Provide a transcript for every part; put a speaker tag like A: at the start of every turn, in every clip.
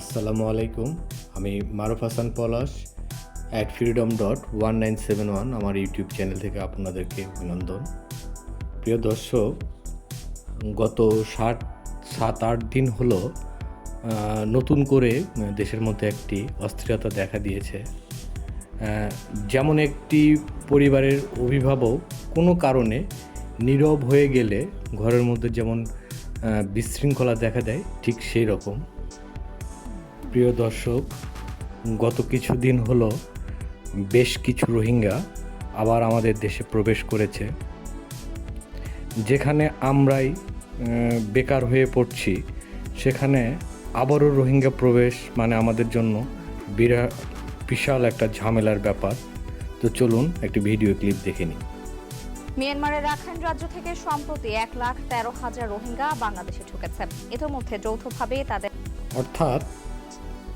A: আসসালামু আলাইকুম। আমি Maruf Hasan Palash at freedom dot one nine seven one আমার ইউটিউব চ্যানেল থেকে আপনাদেরকে অভিনন্দন। প্রিয় দর্শক, গত ষাট সাত, আট দিন হলো নতুন করে দেশের মধ্যে একটি অস্থিরতা দেখা দিয়েছে। যেমন একটি পরিবারের অভিভাবক কোনো কারণে নীরব হয়ে গেলে ঘরের মধ্যে যেমন বিশৃঙ্খলা দেখা দেয়, ঠিক সেই রকম। প্রিয় দর্শক গত কিছুদিন হলো বেশ কিছু রোহিঙ্গা আবার আমাদের দেশে প্রবেশ করেছে যেখানে আমরাই বেকার হয়ে পড়ছি। সেখানে আবারও রোহিঙ্গা প্রবেশ মানে আমাদের জন্য বিরাট বিশাল একটা ঝামেলার ব্যাপার। তো চলুন একটি ভিডিও ক্লিপ দেখে নিই।
B: মিয়ানমারের রাখাইন রাজ্য থেকে সম্প্রতি এক লাখ তেরো হাজার রোহিঙ্গা বাংলাদেশে ঢুকেছে। ইতোমধ্যে যৌথভাবে তাদের
A: অর্থাৎ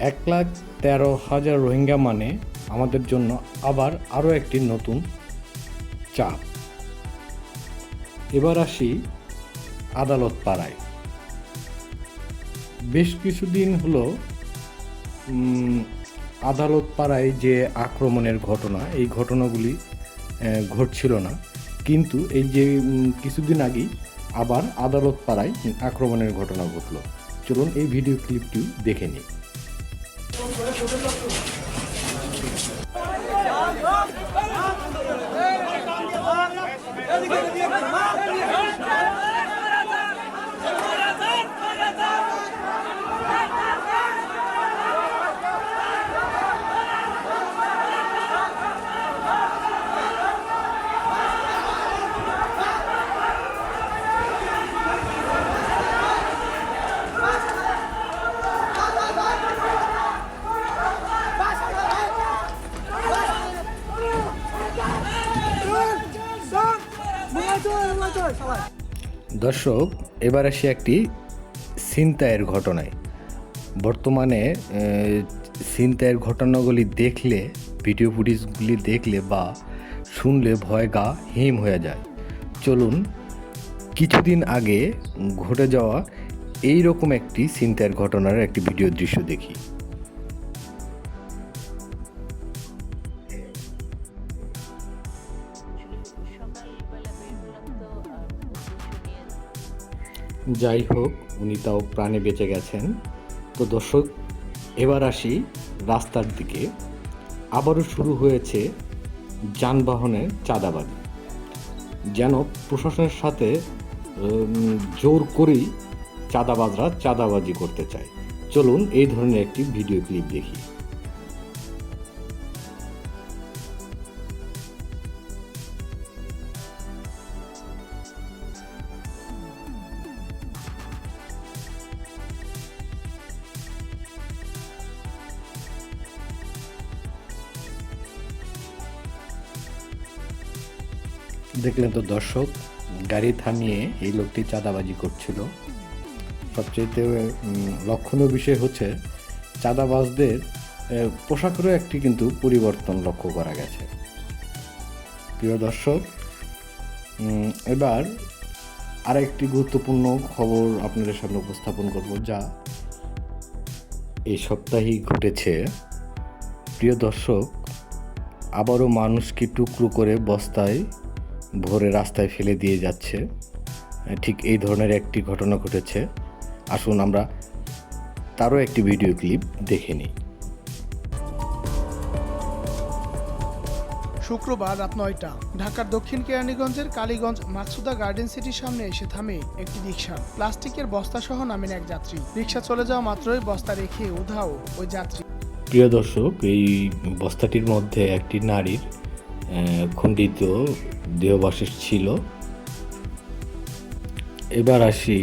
A: এক লাখ তেরো হাজার রোহিঙ্গা মানে আমাদের জন্য আবার আরও একটি নতুন চাপ। এবার আসি আদালত পাড়ায়। বেশ কিছুদিন হলো আদালত পাড়ায় যে আক্রমণের ঘটনা, এই ঘটনাগুলি ঘটছিল না। কিন্তু এই যে কিছুদিন আগেই আবার আদালত পাড়ায় আক্রমণের ঘটনা ঘটলো। চলুন এই ভিডিও ক্লিপটি দেখে নিই। Hadi gel bir yapalım. দর্শক এবার আসি একটি ছিনতাইয়ের ঘটনায়। বর্তমানে আহ, ছিনতাইয়ের ঘটনাগুলি দেখলে ভিডিও ফুটেজগুলি দেখলে বা শুনলে ভয় গা হিম হয়ে যায়। চলুন কিছুদিন আগে ঘটে যাওয়া এই রকম একটি ছিনতাইয়ের ঘটনার একটি ভিডিও দৃশ্য দেখি। যাই হোক, উনি তাও প্রাণে বেঁচে গেছেন। তো দর্শক, এবার আসি রাস্তার দিকে। আবারও শুরু হয়েছে যানবাহনের চাঁদাবাজি। যেন প্রশাসনের সাথে জোর করেই চাঁদাবাজরা চাঁদাবাজি করতে চায়। চলুন এই ধরনের একটি ভিডিও ক্লিপ দেখি। দেখলেন তো দর্শক, গাড়ি থামিয়ে এই লোকটি চাঁদাবাজি করছিল। সবচেয়ে লক্ষণীয় বিষয় হচ্ছে, চাঁদাবাজদের পোশাকেরও একটি কিন্তু পরিবর্তন লক্ষ্য করা গেছে। প্রিয় দর্শক এবার আরেকটি গুরুত্বপূর্ণ খবর আপনাদের সামনে উপস্থাপন করব, যা এই সপ্তাহেই ঘটেছে। প্রিয় দর্শক, আবারও মানুষকে টুকরো করে বস্তায় ভরে রাস্তায় ফেলে দিয়ে যাচ্ছে। ঠিক এই ধরনের একটি ঘটনা ঘটেছে। আসুন আমরা তারও একটি ভিডিও ক্লিপ দেখে নিই।
C: শুক্রবার রাত নয়টা ঢাকার দক্ষিণ কেরানীগঞ্জের কালীগঞ্জ মাকসুদা গার্ডেন সিটির সামনে এসে থামে একটি রিক্সা প্লাস্টিকের বস্তা সহ নামেন এক যাত্রী। রিক্সা চলে যাওয়া মাত্রই বস্তা রেখে উধাও ওই যাত্রী।
A: প্রিয় দর্শক এই বস্তাটির মধ্যে একটি নারীর খণ্ডিত দেহবাসেস ছিল। এবার আসি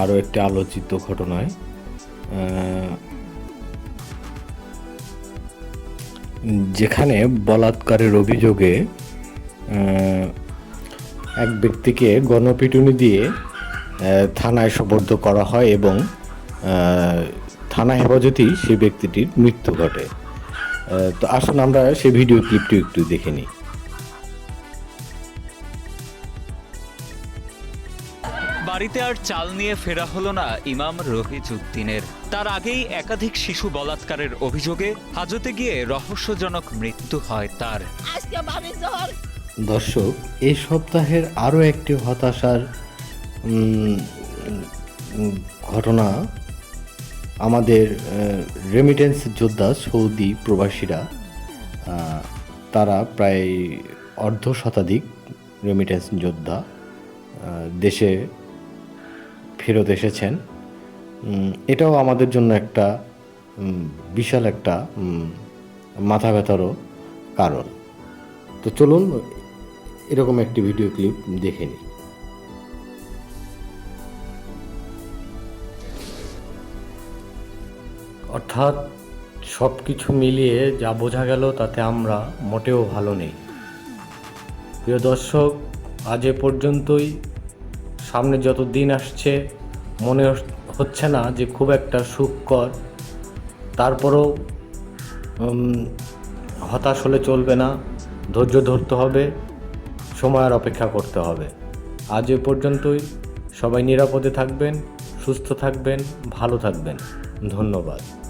A: আরও একটি আলোচিত ঘটনায়। যেখানে বলাৎকারের অভিযোগে এক ব্যক্তিকে গণপিটুনি দিয়ে থানায় সোপর্দ করা হয় এবং থানা হেফাজতেই সেই ব্যক্তিটির মৃত্যু ঘটে। তো আসুন আমরা সেই ভিডিও ক্লিপটি একটু দেখে নিই।
D: বাড়িতে আর চাল নিয়ে ফেরা হলো না ইমাম রহিজ উদ্দিনের তার আগেই একাধিক শিশু বলাৎকারের অভিযোগে হাজতে গিয়ে রহস্যজনক মৃত্যু হয় তার।
A: দর্শক এই সপ্তাহের আরও একটি হতাশার ঘটনা আমাদের রেমিটেন্স যোদ্ধা সৌদি প্রবাসীরা তারা প্রায় অর্ধ শতাধিক রেমিটেন্স যোদ্ধা দেশে ফেরত এসেছেন। এটাও আমাদের জন্য একটা বিশাল একটা মাথা ব্যথারও কারণ। তো চলুন, এরকম একটি ভিডিও ক্লিপ দেখে নিই। অর্থাৎ সব কিছু মিলিয়ে যা বোঝা গেল তাতে আমরা মোটেও ভালো নেই। প্রিয় দর্শক, আজ এ পর্যন্তই। সামনে যত দিন আসছে, মনে হচ্ছে না যে খুব একটা সুখকর। তারপরও হতাশ হলে চলবে না, ধৈর্য ধরতে হবে সময়ের অপেক্ষা করতে হবে। আজ এ পর্যন্তই। সবাই নিরাপদে থাকবেন, সুস্থ থাকবেন, ভালো থাকবেন। ধন্যবাদ।